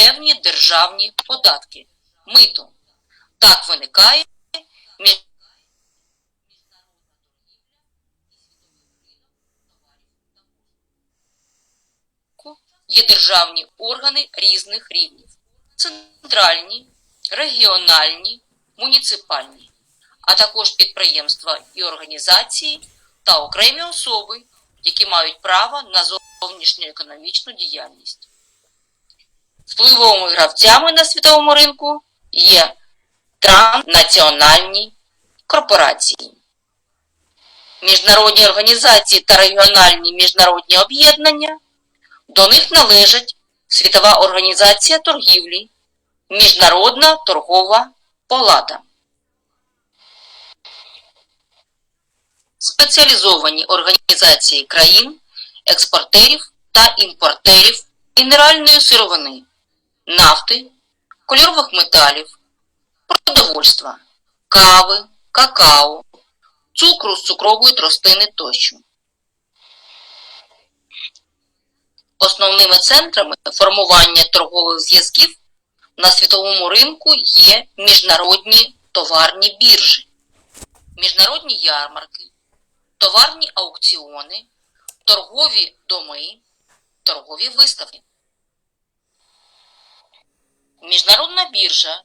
певні державні податки, мито. Так виникає між є державні органи різних рівнів: центральні, регіональні, муніципальні, а також підприємства і організації та окремі особи, які мають право на зовнішньоекономічну діяльність. Впливовими гравцями на світовому ринку є транснаціональні корпорації. Міжнародні організації та регіональні міжнародні об'єднання. До них належать Світова організація торгівлі, Міжнародна торгова палата. Спеціалізовані організації країн, експортерів та імпортерів мінеральної сировини, нафти, кольорових металів, продовольства, кави, какао, цукру з цукрової тростини тощо. Основними центрами формування торгових зв'язків на світовому ринку є міжнародні товарні біржі, міжнародні ярмарки, товарні аукціони, торгові доми, торгові виставки. Міжнародна біржа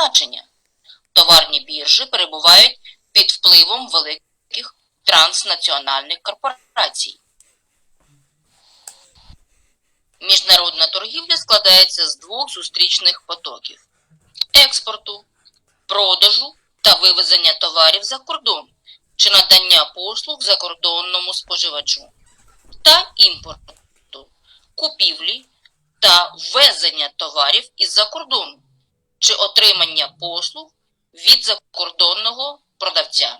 значення. Товарні біржі перебувають під впливом великих транснаціональних корпорацій. Міжнародна торгівля складається з двох зустрічних потоків експорту, продажу та вивезення товарів за кордон чи надання послуг закордонному споживачу та імпорту, купівлі та ввезення товарів із-за кордону чи отримання послуг від закордонного продавця.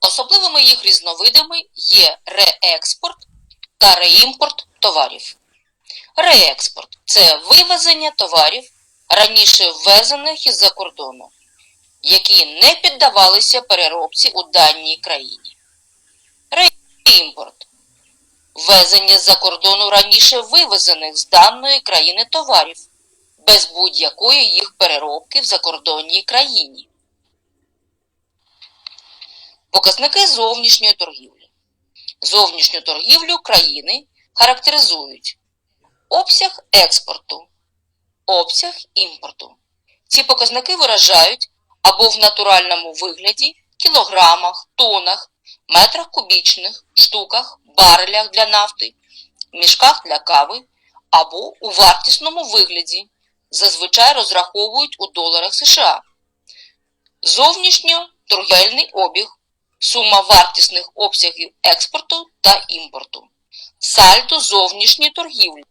Особливими їх різновидами є реекспорт та реімпорт товарів. Реекспорт це вивезення товарів, раніше ввезених із-за кордону, які не піддавалися переробці у даній країні. Реімпорт ввезення з-за кордону раніше вивезених з даної країни товарів, без будь-якої їх переробки в закордонній країні. Показники зовнішньої торгівлі. Зовнішню торгівлю країни характеризують обсяг експорту, обсяг імпорту. Ці показники виражають або в натуральному вигляді кілограмах, тонах, метрах кубічних, штуках, барелях для нафти, мішках для кави або у вартісному вигляді, зазвичай розраховують у доларах США. Зовнішньоторгівельний обіг, сума вартісних обсягів експорту та імпорту, сальдо зовнішньої торгівлі,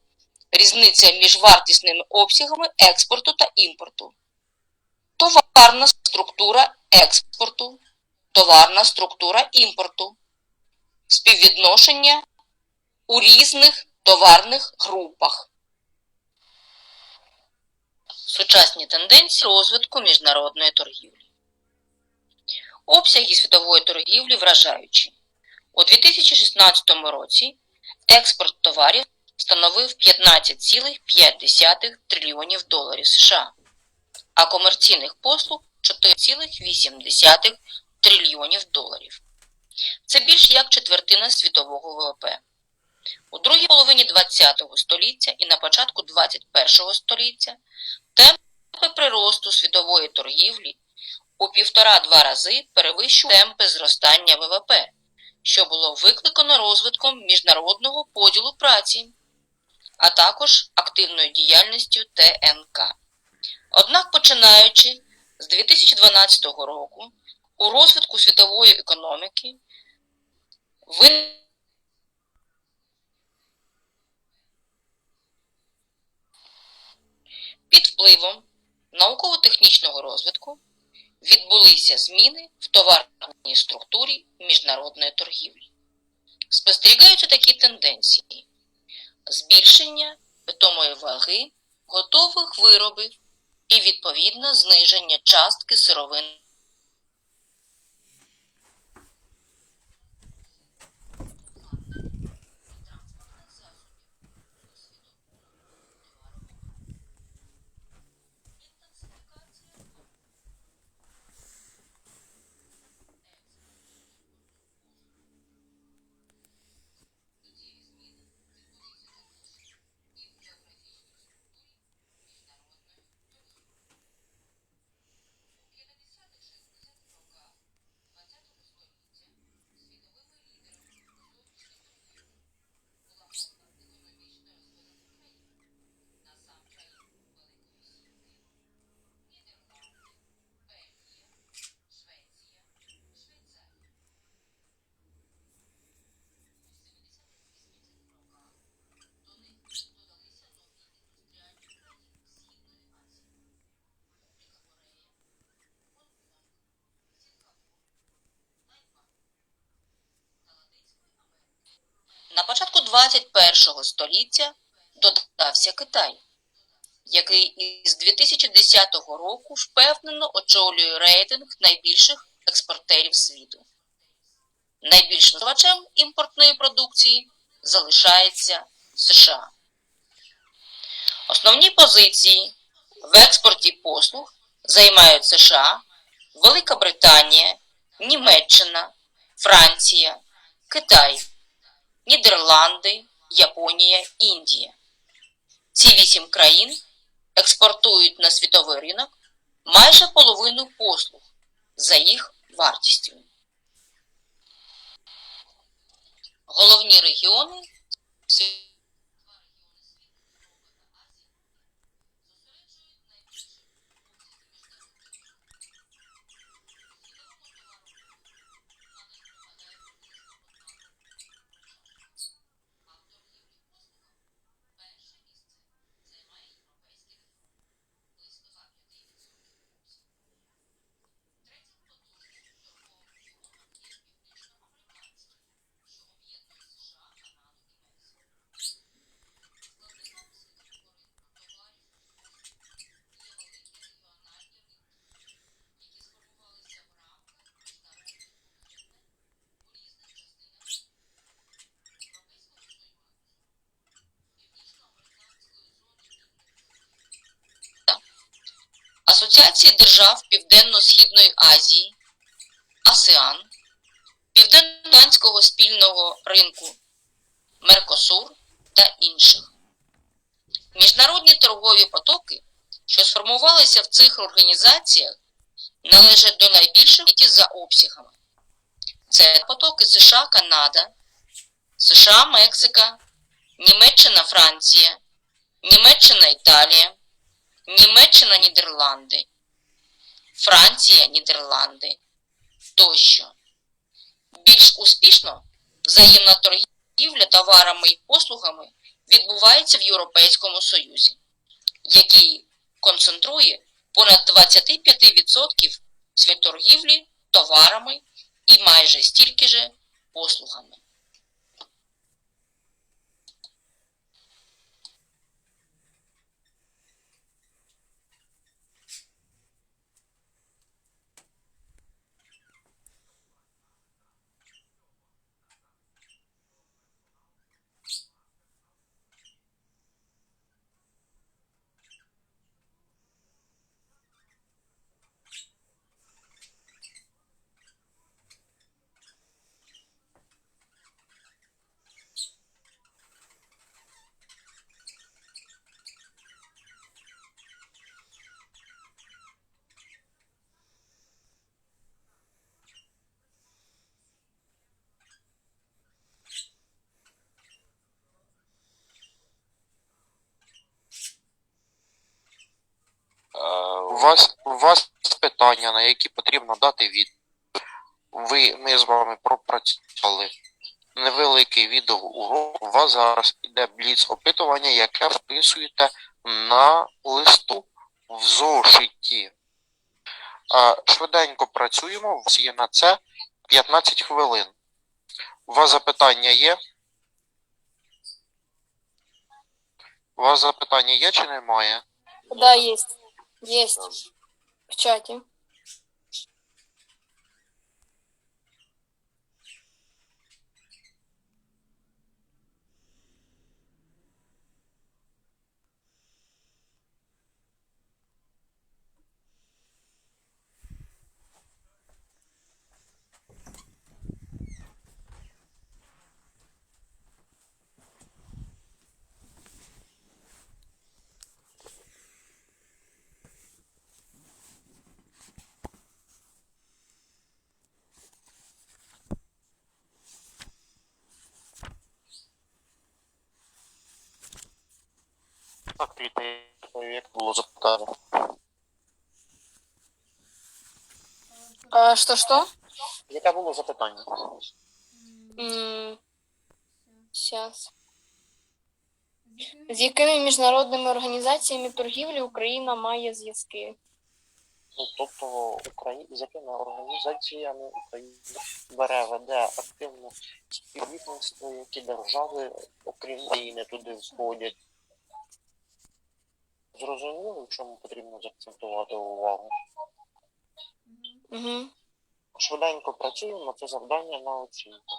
різниця між вартісними обсягами експорту та імпорту, товарна структура експорту, товарна структура імпорту, співвідношення у різних товарних групах. Сучасні тенденції розвитку міжнародної торгівлі. Обсяги світової торгівлі вражаючі. У 2016 році експорт товарів становив 15,5 трильйонів доларів США, а комерційних послуг 4,8 трильйонів доларів. Це більш як четвертина світового ВВП. У другій половині ХХ століття і на початку ХХІ століття темпи приросту світової торгівлі у півтора-два рази перевищували темпи зростання ВВП, що було викликано розвитком міжнародного поділу праці, а також активною діяльністю ТНК. Однак, починаючи з 2012 року, у розвитку світової економіки ви під впливом науково-технічного розвитку відбулися зміни в товарній структурі міжнародної торгівлі. Спостерігаються такі тенденції. збільшення питомої ваги готових виробів і відповідно зниження частки сировин. На початку 21 століття додався Китай, який із 2010 року впевнено очолює рейтинг найбільших експортерів світу. Найбільшим споживачем імпортної продукції залишається США. Основні позиції в експорті послуг займають США, Велика Британія, Німеччина, Франція, Китай. Нідерланди, Японія, Індія. Ці вісім країн експортують на світовий ринок майже половину послуг за їх вартістю. Головні регіони світу Асоціації держав Південно-Східної Азії, АСЕАН, Південно-Атлантського спільного ринку, Меркосур та інших. Міжнародні торгові потоки, що сформувалися в цих організаціях, належать до найбільших світі за обсягами. Це потоки США, Канада, США, Мексика, Німеччина, Франція, Німеччина, Італія. Німеччина, Нідерланди, Франція, Нідерланди тощо. Більш успішно взаємна торгівля товарами і послугами відбувається в Європейському Союзі, який концентрує понад 25% світоргівлі товарами і майже стільки же послугами. У вас, у вас питання, на які потрібно дати відповідь. Ви, ми з вами пропрацювали невеликий відеоурок. У вас зараз іде бліц опитування, яке вписуєте на листу в зошиті. Швиденько працюємо, у вас є на це 15 хвилин. У вас запитання є? У вас запитання є чи немає? Так, Да, есть. Там. В чате. Віта, як було запитання? А, что-что? Яке було запитання? Сейчас. З якими міжнародними організаціями торгівлі Україна має зв'язки? Ну, тобто Украї... з якими організаціями Україна бере, веде активне співвітництво, які держави, окрім України, туди входять. Зрозуміло, в чому потрібно заакцентувати увагу. Угу. Швиденько працюємо, це завдання на оцінку.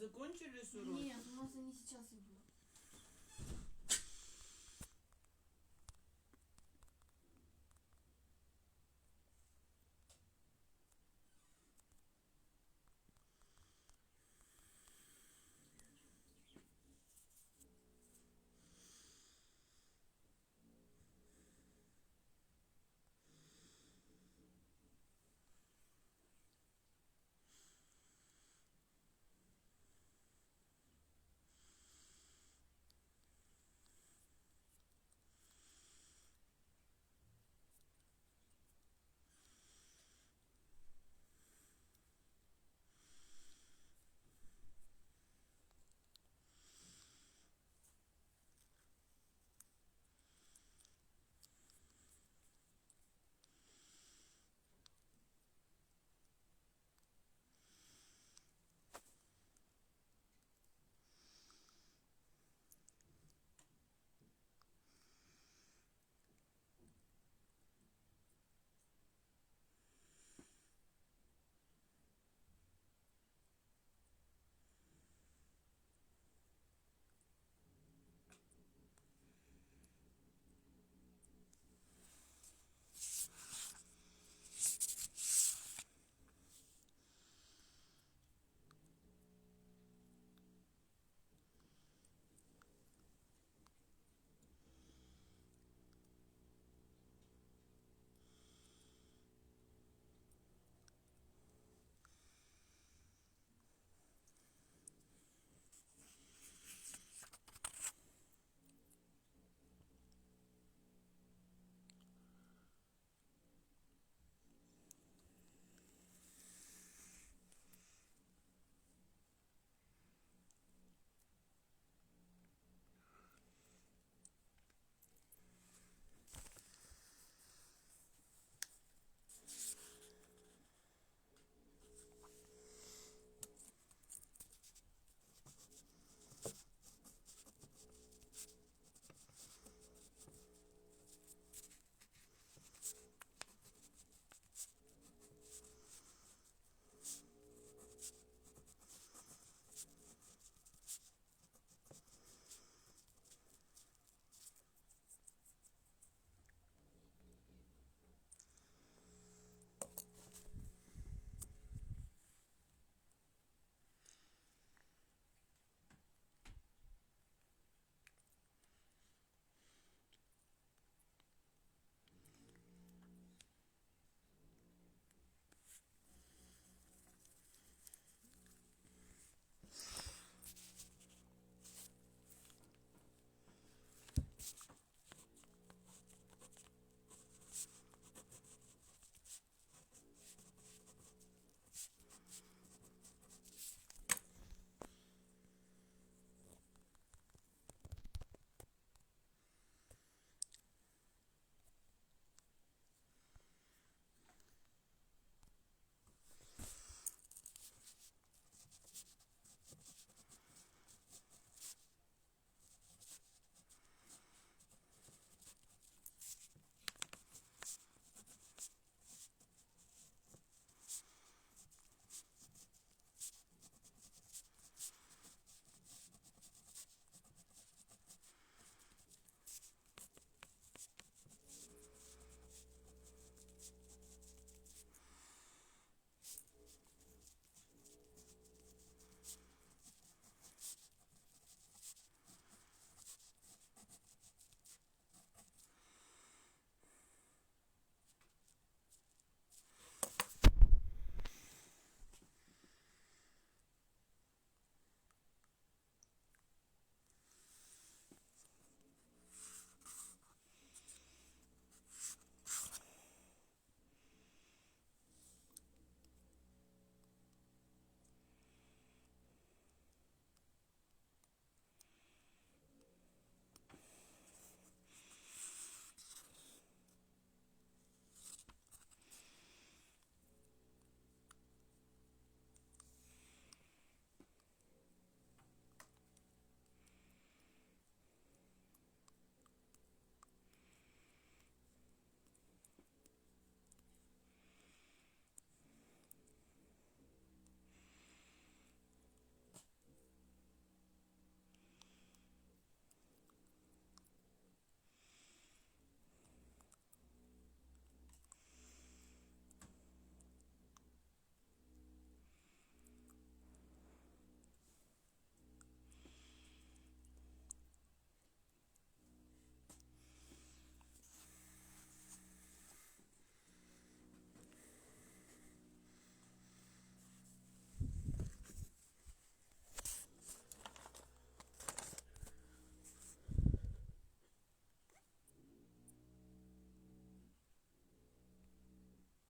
Закончили с уроком? Нет, у нас они сейчас идут.